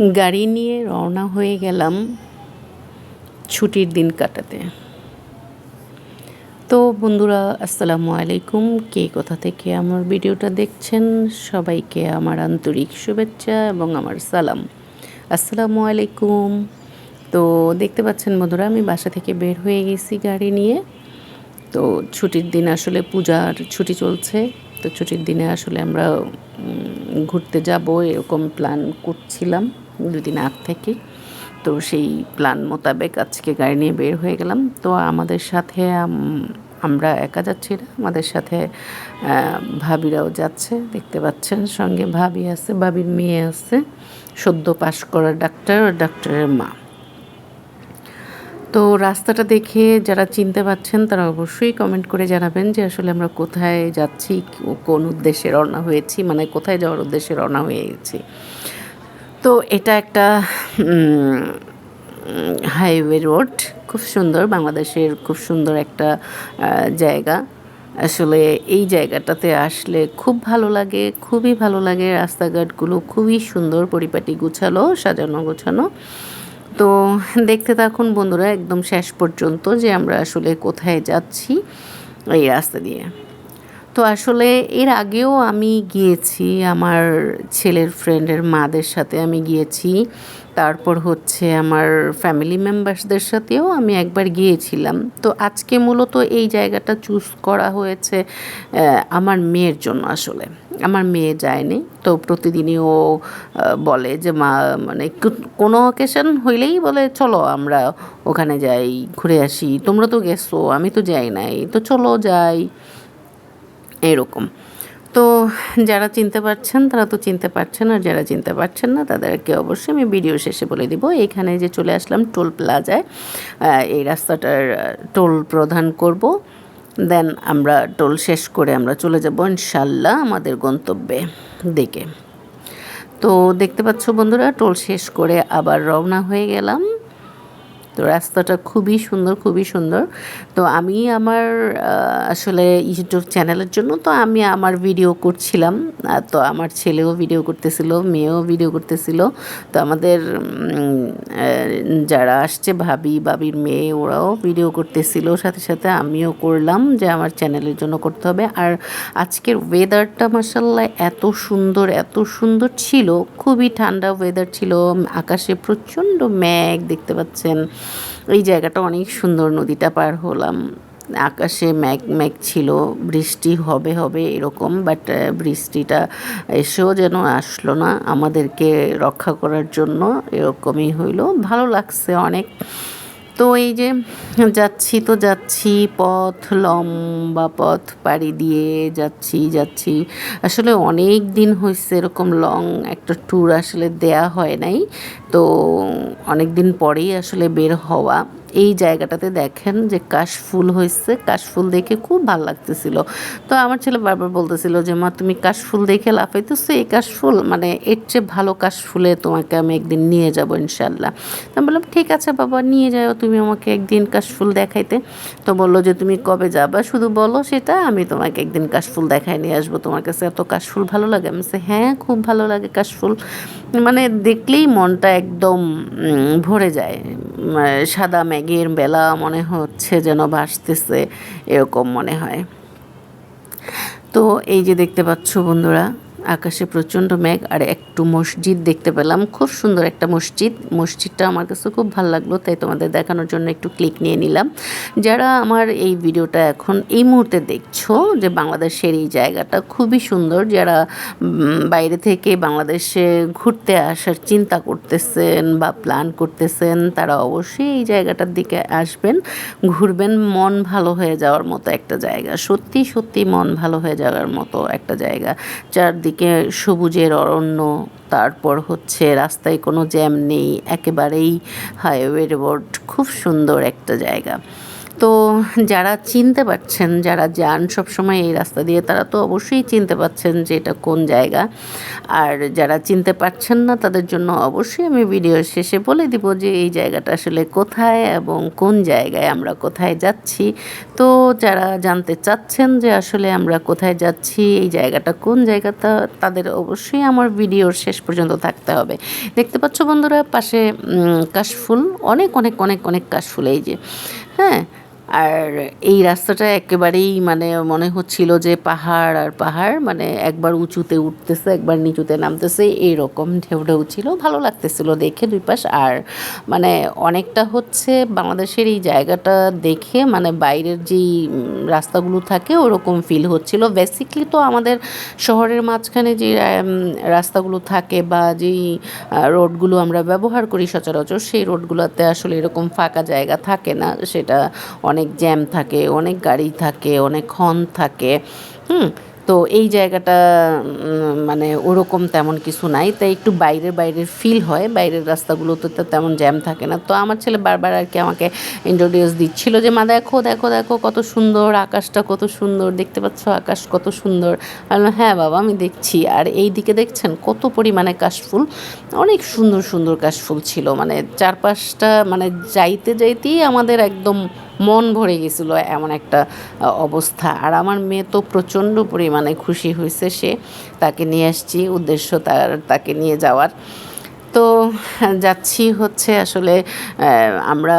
গাড়ি নিয়ে রওনা হয়ে গেলাম ছুটির দিন কাটাতে। তো বন্ধুরা, আসসালামু আলাইকুম। কে কোথা থেকে আমার ভিডিওটা দেখছেন? সবাইকে আমার আন্তরিক শুভেচ্ছা এবং আমার সালাম। আসসালামু আলাইকুম। তো দেখতে পাচ্ছেন বন্ধুরা, আমি বাসা থেকে বের হয়ে গেছি গাড়ি নিয়ে। তো ছুটির দিন আসলে পূজার ছুটি চলছে। তো ছুটির দিনে আসলে আমরা ঘুরতে যাব এরকম প্ল্যান করছিলাম। দুদিন আগ থেকে তো সেই প্ল্যান মোতাবেক আজকে গাড়ি নিয়ে বের হয়ে গেলাম। তো আমাদের সাথে আমরা একা যাচ্ছি না, আমাদের সাথে ভাবিরাও যাচ্ছে। দেখতে পাচ্ছেন সঙ্গে ভাবি আছে, ভাবির মেয়ে আছে, সদ্য পাশ করা ডাক্তার আর ডাক্তারের মা। তো রাস্তাটা দেখে যারা চিনতে পারছেন তারা অবশ্যই কমেন্ট করে জানাবেন যে আসলে আমরা কোথায় যাচ্ছি কোন উদ্দেশ্যে রওনা হয়েছি মানে কোথায় যাওয়ার উদ্দেশ্যে রওনা হয়ে গেছি তো এটা একটা হাইওয়ে রোড খুব সুন্দর, বাংলাদেশের খুব সুন্দর একটা জায়গা। আসলে এই জায়গাটাতে আসলে খুব ভালো লাগে, খুবই ভালো লাগে, রাস্তাঘাটগুলো খুবই সুন্দর, পরিপাটি গুছালো, সাজানো গোছানো। তো দেখতে থাকুন বন্ধুরা, একদম শেষ পর্যন্ত যে আমরা আসলে কোথায় যাচ্ছি এই রাস্তা দিয়ে। তো আসলে এর আগেও আমি গিয়েছি, আমার ছেলের ফ্রেন্ডের মাদের সাথে আমি গিয়েছি। তারপর হচ্ছে আমার ফ্যামিলি মেম্বার্সদের সাথেও আমি একবার গিয়েছিলাম। তো আজকে মূলত এই জায়গাটা চুজ করা হয়েছে আমার মেয়ের জন্য আসলে। আমার মেয়ে যায়নি, তো প্রতিদিনই ও বলে যে, মা মানে কোনো অকেশন হইলেই বলে, চলো আমরা ওখানে যাই, ঘুরে আসি। তোমরা তো গেছো, আমি তো যাই নাই। তো চলো যাই। এরকম। তো যারা চিনতে পারছেন, তারা তো চিনতে পারছেন, আর যারা চিনতে পারছেন না, তাদেরকে অবশ্যই আমি ভিডিও শেষে বলে দিব। এখানে যে চলে আসলাম টোল প্লাজায় এই রাস্তাটার টোল প্রদান করব। দেন আমরা টোল শেষ করে আমরা চলে যাব ইনশাল্লাহ আমাদের গন্তব্যে দিকে। তো দেখতে পাচ্ছ বন্ধুরা, টোল শেষ করে আবার রওনা হয়ে গেলাম। তো রাস্তাটা খুবই সুন্দর খুবই সুন্দর। তো আমি আমার আসলে ইউটিউব চ্যানেলের জন্য তো আমি আমার ভিডিও করছিলাম। তো আমার ছেলেও ভিডিও করতেছিল, মেয়েও ভিডিও করতেছিল। তো আমাদের যারা আসছে, ভাবি, বাবির মেয়ে, ওরাও ভিডিও করতেছিল। সাথে সাথে আমিও করলাম যে আমার চ্যানেলের জন্য করতে হবে। আর আজকের ওয়েদারটা মাসাল্লাহ এত সুন্দর এত সুন্দর ছিল। খুবই ঠান্ডা ওয়েদার ছিল। আকাশে প্রচণ্ড মেঘ দেখতে পাচ্ছেন। এই জায়গাটা অনেক সুন্দর, নদীটা পার হলাম। আকাশে ম্যাগ মেঘ ছিল, বৃষ্টি হবে হবে এরকম বাট বৃষ্টিটা এসেও যেন আসলো না। আমাদেরকে রক্ষা করার জন্য এরকমই হইল। ভালো লাগছে অনেক। তো এই যে যাচ্ছি তো যাচ্ছি, পথ লম্বা পথ পাড়ি দিয়ে যাচ্ছি যাচ্ছি। আসলে অনেক দিন হয়েছে এরকম লং একটা ট্যুর আসলে দেয়া হয় নাই। তো অনেক দিন পরেই আসলে বের হওয়া। এই জায়গাটাতে দেখেন যে কাশফুল হয়েছে। কাশফুল দেখে খুব ভালো লাগতেছিল। তো আমার ছেলে বারবার বলতেছিল যে, মা, তুমি কাশফুল দেখে লাফাইতেছো এই কাশফুল মানে এর চেয়ে ভালো কাশফুলে তোমাকে আমি একদিন নিয়ে যাব ইনশাল্লাহ তো বললাম, ঠিক আছে বাবা, নিয়ে যাও। তুমি আমাকে একদিন কাশফুল দেখাইতে। তো বলল যে, তুমি কবে যাবা? শুধু বলো সেটা, আমি তোমাকে একদিন কাশফুল দেখাই নিয়ে আসব। তোমার কাছে এত কাশফুল ভালো লাগে? আমি হ্যাঁ খুব ভালো লাগে কাশফুল মানে দেখলেই মনটা একদম ভরে যায়। সাদা ম্যাগের বেলা মনে হচ্ছে যেন ভাসতেছে, এরকম মনে হয়। তো এই যে দেখতে পাচ্ছ বন্ধুরা আকাশে প্রচণ্ড মেঘ আর একটু মসজিদ দেখতে পেলাম। খুব সুন্দর একটা মসজিদ। মসজিদটা আমার কাছে খুব ভালো লাগল, তাই তোমাদের দেখানোর জন্য একটু ক্লিক নিয়ে নিলাম। যারা আমার এই ভিডিওটা এখন এই মুহূর্তে দেখছ যে বাংলাদেশের এই জায়গাটা খুবই সুন্দর, যারা বাইরে থেকে বাংলাদেশে ঘুরতে আসার চিন্তা করতেছেন বা প্ল্যান করতেছেন, তারা অবশ্যই এই জায়গাটার দিকে আসবেন। ঘুরবেন, মন ভালো হয়ে যাওয়ার মতো একটা জায়গা। সত্যি সত্যি মন ভালো হয়ে যাওয়ার মতো একটা জায়গা। চারদিকে সবুজের অরণ্য, তারপর হচ্ছে রাস্তায় কোনো জ্যাম নেই, একেবারেই হাইওয়ে রোড খুব সুন্দর একটা জায়গা। তো যারা চিনতে পারছেন, যারা যান সবসময় এই রাস্তা দিয়ে, তারা তো অবশ্যই চিনতে পারছেন যে এটা কোন জায়গা। আর যারা চিনতে পারছেন না, তাদের জন্য অবশ্যই আমি ভিডিওর শেষে বলে দিব যে এই জায়গাটা আসলে কোথায় এবং কোন জায়গায় আমরা কোথায় যাচ্ছি। তো যারা জানতে চাচ্ছেন যে আসলে আমরা কোথায় যাচ্ছি, এই জায়গাটা কোন জায়গাটা তাদের অবশ্যই আমার ভিডিওর শেষ পর্যন্ত থাকতে হবে। দেখতে পাচ্ছ বন্ধুরা, পাশে কাশফুল, অনেক অনেক অনেক অনেক কাশফুল, এই যে। হ্যাঁ আর এই রাস্তাটা একেবারেই মানে মনে হচ্ছিল যে পাহাড় আর পাহাড় মানে একবার উঁচুতে উঠতেছে, একবার নিচুতে নামতেছে, এইরকম ঢেউ ঢেউ ছিল, ভালো লাগতেছিল দেখে দুই পাশ। আর মানে অনেকটা হচ্ছে বাংলাদেশের এই জায়গাটা দেখে মানে বাইরের যেই রাস্তাগুলো থাকে, ওরকম ফিল হচ্ছিল। বেসিকলি তো আমাদের শহরের মাঝখানে যে রাস্তাগুলো থাকে বা যেই রোডগুলো আমরা ব্যবহার করি সচরাচর, সেই রোডগুলোতে আসলে এরকম ফাঁকা জায়গা থাকে না। সেটা অনেক জ্যাম থাকে, অনেক গাড়ি থাকে, অনেক হর্ন থাকে, হুম? তো এই জায়গাটা মানে ওরকম তেমন কিছু নাই। তাই একটু বাইরের বাইরের ফিল হয়, বাইরের রাস্তাগুলোতে তো তেমন জ্যাম থাকে না। তো আমার ছেলে বারবার আর কি আমাকে ইন্ট্রোডিউস দিচ্ছিল যে, মা, দেখো দেখো দেখো কত সুন্দর আকাশটা, কত সুন্দর, দেখতে পাচ্ছ আকাশ কত সুন্দর। হ্যাঁ বাবা, আমি দেখছি। আর এই দিকে দেখছেন কত পরিমাণে কাশফুল, অনেক সুন্দর সুন্দর কাশফুল ছিল। মানে চারপাশটা মানে যাইতে যাইতেই আমাদের একদম মন ভরে গেছিল এমন একটা অবস্থা। আর আমার মেয়ে তো প্রচণ্ড পরিমাণে খুশি হয়েছে সে তাকে নিয়ে আসছি, উদ্দেশ্য তার, তাকে নিয়ে যাওয়ার। তো, যাচ্ছি হচ্ছে আসলে আমরা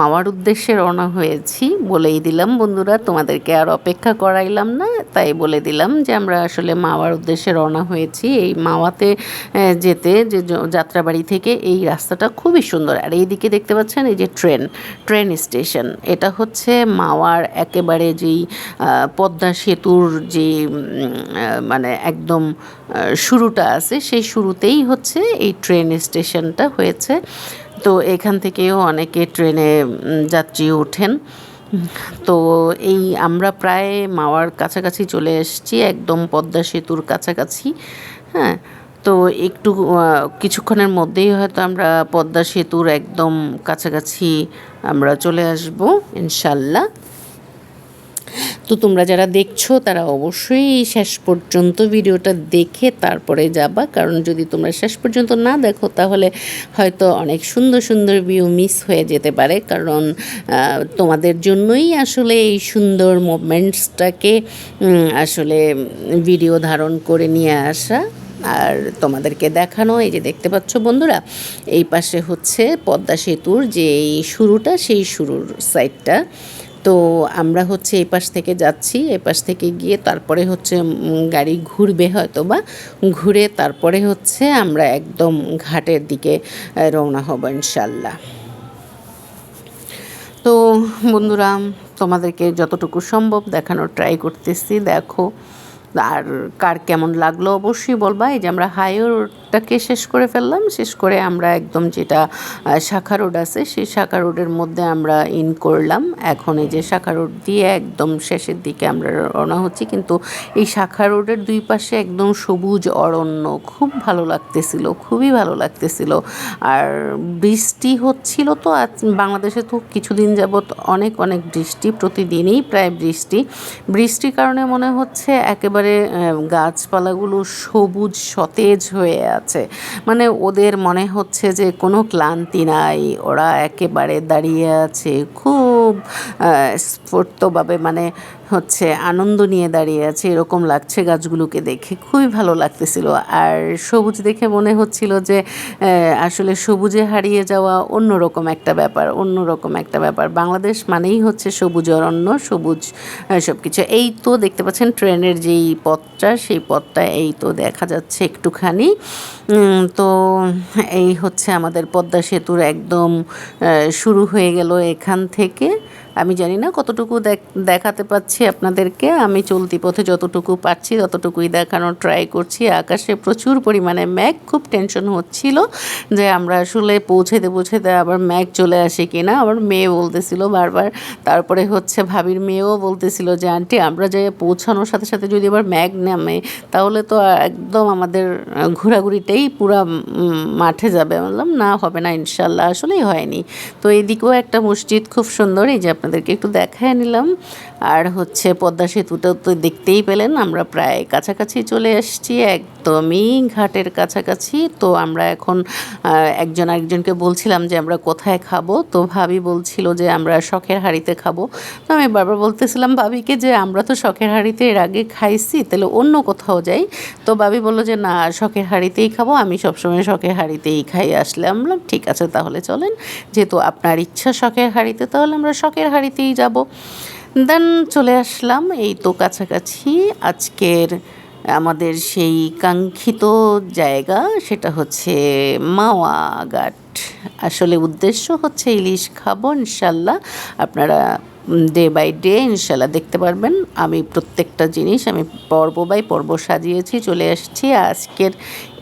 মামার উদ্দেশ্যে রওনা হয়েছি। বলেই দিলাম, বন্ধুরা, তোমাদেরকে আর অপেক্ষা করাইলাম না। তাই বলে দিলাম যে, আমরা আসলে মাওয়ার উদ্দেশ্যে রওনা হয়েছি। এই মাওয়াতে যেতে যে যাত্রাবাড়ি থেকে এই রাস্তাটা খুবই সুন্দর। আর এইদিকে দেখতে পাচ্ছেন, এই যে ট্রেন ট্রেন স্টেশন। এটা হচ্ছে মাওয়ার একেবারে যেই পদ্মা সেতুর যে মানে একদম শুরুটা আছে, সেই শুরুতেই হচ্ছে এই ট্রেন স্টেশনটা হয়েছে। তো এখান থেকেও অনেকে ট্রেনে যাত্রী ওঠেন। তো এই আমরা প্রায় মাওয়ার কাছাকাছি চলে এসেছি, একদম পদ্মা সেতুর কাছাকাছি হ্যাঁ? তো একটু কিছুক্ষণের মধ্যেই হয়তো আমরা পদ্মা সেতুর একদম কাছাকাছি আমরা চলে আসব, ইনশাল্লাহ। তো তোমরা যারা দেখছ, তারা অবশ্যই শেষ পর্যন্ত ভিডিওটা দেখে তারপরে যাবা। কারণ যদি তোমরা শেষ পর্যন্ত না দেখো, তাহলে হয়তো অনেক সুন্দর সুন্দর ভিউ মিস হয়ে যেতে পারে। কারণ তোমাদের জন্যই আসলে এই সুন্দর মুভমেন্টসটাকে আসলে ভিডিও ধারণ করে নিয়ে আসা। আর তোমাদেরকে দেখানো, এই যে দেখতে পাচ্ছ বন্ধুরা, এই পাশে হচ্ছে পদ্মা সেতুর যে এই শুরুটা, সেই শুরুর সাইডটা তো আমরা হচ্ছে এই পাশ থেকে যাচ্ছি, এই পাশ থেকে গিয়ে তারপরে হচ্ছে গাড়ি ঘুরবে হয়তো বা ঘুরে তারপরে হচ্ছে আমরা একদম ঘাটের দিকে রওনা হব ইনশাল্লাহ তো বন্ধুরা, তোমাদেরকে যতটুকু সম্ভব দেখানোর ট্রাই করতেছি। দেখো আর কার কেমন লাগল অবশ্যই বলবা। এই যে আমরা হাইওয়ে রোডটাকে শেষ করে ফেললাম, শেষ করে আমরা একদম যেটা শাখা রোড আছে, সেই শাখা রোডের মধ্যে আমরা ইন করলাম। এখন এই যে শাখা রোড দিয়ে একদম শেষের দিকে আমরা রওনা হচ্ছি, কিন্তু এই শাখা রোডের দুই পাশে একদম সবুজ অরণ্য, খুব ভালো লাগতেছিল, খুবই ভালো লাগতেছিল। আর বৃষ্টি হচ্ছিল তো, আজ বাংলাদেশে তো কিছুদিন যাবৎ অনেক অনেক বৃষ্টি, প্রতিদিনই প্রায় বৃষ্টি। বৃষ্টির কারণে মনে হচ্ছে একেবারে আহ, গাছপালাগুলো সবুজ সতেজ হয়ে আছে। মানে ওদের মনে হচ্ছে যে কোনো ক্লান্তি নাই ওরা একেবারে দাঁড়িয়ে আছে খুব স্ফূর্তভাবে। মানে হচ্ছে আনন্দ নিয়ে দাঁড়িয়ে আছে, এরকম লাগছে গাছগুলোকে দেখে। খুবই ভালো লাগতেছিল। আর সবুজ দেখে মনে হচ্ছিল যে আসলে সবুজে হারিয়ে যাওয়া অন্যরকম একটা ব্যাপার, অন্যরকম একটা ব্যাপার। বাংলাদেশ মানেই হচ্ছে সবুজ অরণ্য, সবুজ সব কিছু এই তো দেখতে পাচ্ছেন ট্রেনের যেই পথটা, সেই পথটা এই তো দেখা যাচ্ছে একটুখানি। তো এই হচ্ছে আমাদের পদ্মা সেতুর একদম শুরু হয়ে গেল এখান থেকে। আমি জানি না কতটুকু দেখ- দেখাতে পাচ্ছি আপনাদেরকে। আমি চলতি পথে যতটুকু পাচ্ছি ততটুকুই দেখানোর ট্রাই করছি। আকাশে প্রচুর পরিমাণে ম্যাঘ খুব টেনশন হচ্ছিল যে আমরা আসলে পৌঁছেতে পৌঁছেতে আবার ম্যাঘ চলে আসে কি না আবার মেয়ে বলতেছিল বারবার, তারপরে হচ্ছে ভাবির মেয়েও বলতেছিল যে, আন্টি, আমরা যে পৌঁছানোর সাথে সাথে যদি আবার ম্যাঘ নামে, তাহলে তো একদম আমাদের ঘোরাঘুরিটাই পুরা মাঠে যাবে। বললাম, না, হবে না, ইনশাল্লাহ, আসলেই হয়নি। তো এদিকেও একটা মসজিদ খুব সুন্দর, এই যে আপনাদেরকে একটু দেখায় নিলাম। আর হচ্ছে পদ্মা সেতুটাও তো দেখতেই পেলেন, আমরা প্রায় কাছাকাছি চলে এসেছি, একদমই ঘাটের কাছাকাছি। তো আমরা এখন একজন আরেকজনকে বলছিলাম যে আমরা কোথায় খাব, তো ভাবি বলছিল যে আমরা শখের হাঁড়িতে খাব। তো আমি বারবার বলতেছিলাম ভাবিকে যে আমরা তো শখের হাঁড়িতে এর আগে খাইছি, তাহলে অন্য কোথাও যাই। তো ভাবি বলল যে না, শখের হাঁড়িতেই খাব, আমি সবসময় শখের হাঁড়িতেই খাই। আসলে আমরা, ঠিক আছে, তাহলে চলেন। যেহেতু আপনার ইচ্ছা শখের হাঁড়িতে, তাহলে আমরা শখের হাঁড়িতেই যাব। দেন চলে আসলাম এই তো কাছাকাছি। আজকের, আমাদের সেই কাঙ্ক্ষিত জায়গা সেটা হচ্ছে মাওয়া ঘাট আসলে উদ্দেশ্য হচ্ছে ইলিশ খাব ইনশাল্লাহ। আপনারা ডে বাই ডে ইনশাল্লাহ দেখতে পারবেন। আমি প্রত্যেকটা জিনিস আমি পর্ব বাই পর্ব সাজিয়েছি, চলে আসছি। আজকের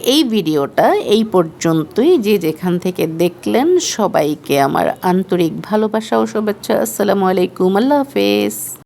এই ভিডিওটা এই পর্যন্তই। যে যেখান থেকে দেখলেন, সবাইকে আমার আন্তরিক ভালোবাসা ও শুভেচ্ছা। আসসালামু আলাইকুম। আল্লাহ হাফেজ।